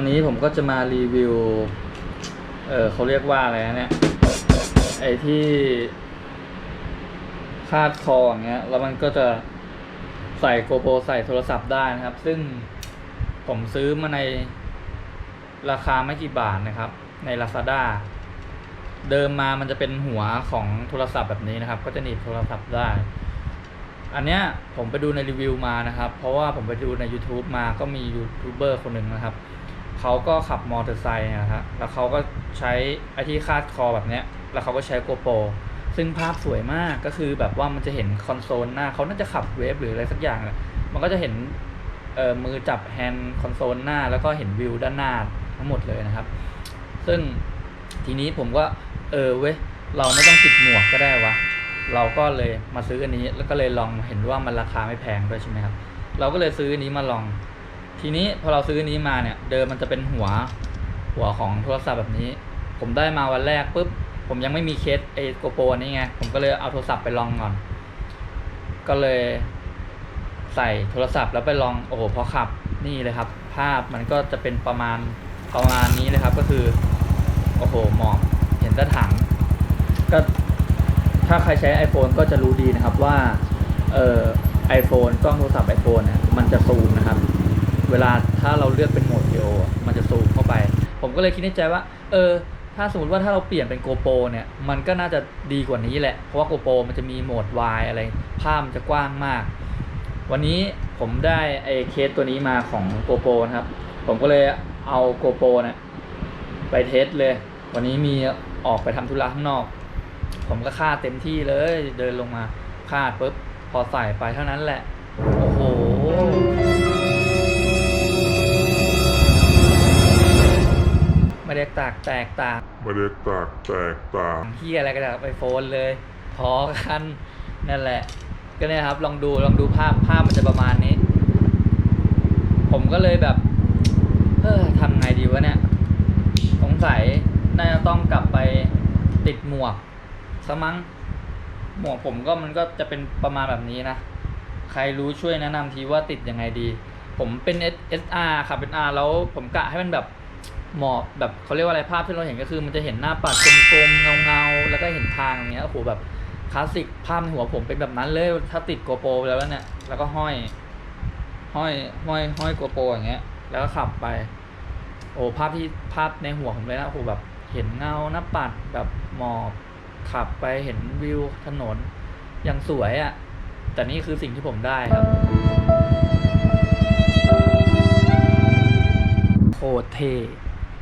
ครับวันนี้ผมก็จะมารีวิว เออเขาเรียกว่าอะไรนะเนี่ย ไอที่คาดคออย่างเงี้ย แล้วมันก็จะใส่โกโปรใส่โทรศัพท์ได้นะครับ ซึ่งผมซื้อมาในราคาไม่กี่บาทนะครับ ใน Lazada เดิมมามันจะเป็นหัวของโทรศัพท์แบบนี้นะครับ ก็จะหนีบโทรศัพท์ได้ อันเนี้ยผมไปดูในรีวิวมานะครับ เพราะว่าผมไปดูใน YouTube มาก็มียูทูบเบอร์คนหนึ่งนะครับ เขาก็ขับมอเตอร์ไซค์นะฮะ แล้วเขาก็ใช้ไอที่คาดคอแบบเนี้ย แล้วเขาก็ใช้โกโปรซึ่งภาพสวยมาก ก็คือแบบว่ามันจะเห็นคอนโซลหน้า เขาน่าจะขับเวฟหรืออะไรสักอย่างแหละมันก็จะเห็นเอ่อมือจับแฮนด์คอนโซลหน้า แล้วก็เห็นวิวด้านหน้าทั้งหมดเลยนะครับ ซึ่งทีนี้ผมก็เออเว้ย เราไม่ต้องติดหมวกก็ได้วะ เราก็เลยมาซื้ออันนี้ แล้วก็เลยลองเห็นว่ามันราคาไม่แพงด้วยใช่ไหมครับ เราก็เลยซื้ออันนี้มาลอง ทีนี้พอเราซื้อนี้มาเนี่ย เดิมมันจะเป็นหัวหัวของโทรศัพท์แบบนี้ ผมได้มาวันแรกปุ๊บผมยังไม่มีเคสไอโกโปรนี่ไง ผมก็เลยเอาโทรศัพท์ไปลองก่อน ก็เลยใส่โทรศัพท์แล้วไปลองโอ้โหพอขับนี่เลยครับ ภาพมันก็จะเป็นประมาณประมาณนี้เลยครับ ก็คือ โอ้โหหมอกเห็นแตะถัง ก็ถ้าใครใช้ iPhone ก็จะรู้ดีนะครับว่า เอ่อ iPhone กล้องโทรศัพท์ iPhone เนี่ยมันจะซูมนะครับ เวลาถ้าเราเลือกเป็นโหมดวิดีโอมันจะซูมเข้าไป ผมก็เลยคิดในใจว่า เออ ถ้าสมมติว่าถ้าเราเปลี่ยนเป็น GoPro เนี่ย มันก็น่าจะดีกว่านี้แหละ เพราะว่า GoPro มันจะมีโหมด wide อะไร ภาพมันจะกว้างมาก วันนี้ผมได้ไอ้เคสตัวนี้มาของ GoPro นะครับ ผมก็เลยเอา GoPro เนี่ยไปเทสเลย วันนี้มีออกไปทำธุระข้างนอก ผมก็คาดเต็มที่เลย เดินลงมาคาดปุ๊บ พอใส่ไปเท่านั้นแหละ โอ้โห ตากแตกต่างไม่ได้แตกแตกต่างที่อะไรกันกับไอโฟนเลย พอกันนั่นแหละ ก็เนี่ยครับ ลองดูลองดูภาพภาพมันจะประมาณนี้ ผมก็เลยแบบเออทำไงดีวะเนี่ย สงสัยน่าจะต้องกลับไปติดหมวกซะมั้งหมวกผมก็มันก็จะเป็นประมาณแบบนี้นะ ใครรู้ช่วยแนะนำทีว่าติดยังไงดี ผมเป็น SR ขับเป็น R แล้วผมกะให้มันแบบ หมอบแบบเขาเรียกว่าอะไรภาพที่เราเห็นก็คือมันจะเห็นหน้าปัดกลมๆเงาๆแล้วก็เห็นทางอย่างเงี้ยโอ้โหแบบคลาสสิกภาพในหัวผมเป็นแบบนั้นเลยถ้าติดโกโปรแล้วเนี่ยแล้วก็ห้อย ห้อยห้อยห้อยโกโปรอย่างเงี้ย แล้วก็ขับไป โอ้ภาพที่ภาพในหัวผมเลยนะโอ้โหแบบเห็นเงาหน้าปัดแบบหมอบขับไปเห็นวิวถนนอย่างสวยอะ่ะ แต่นี่คือสิ่งที่ผมได้ครับโคตรเท่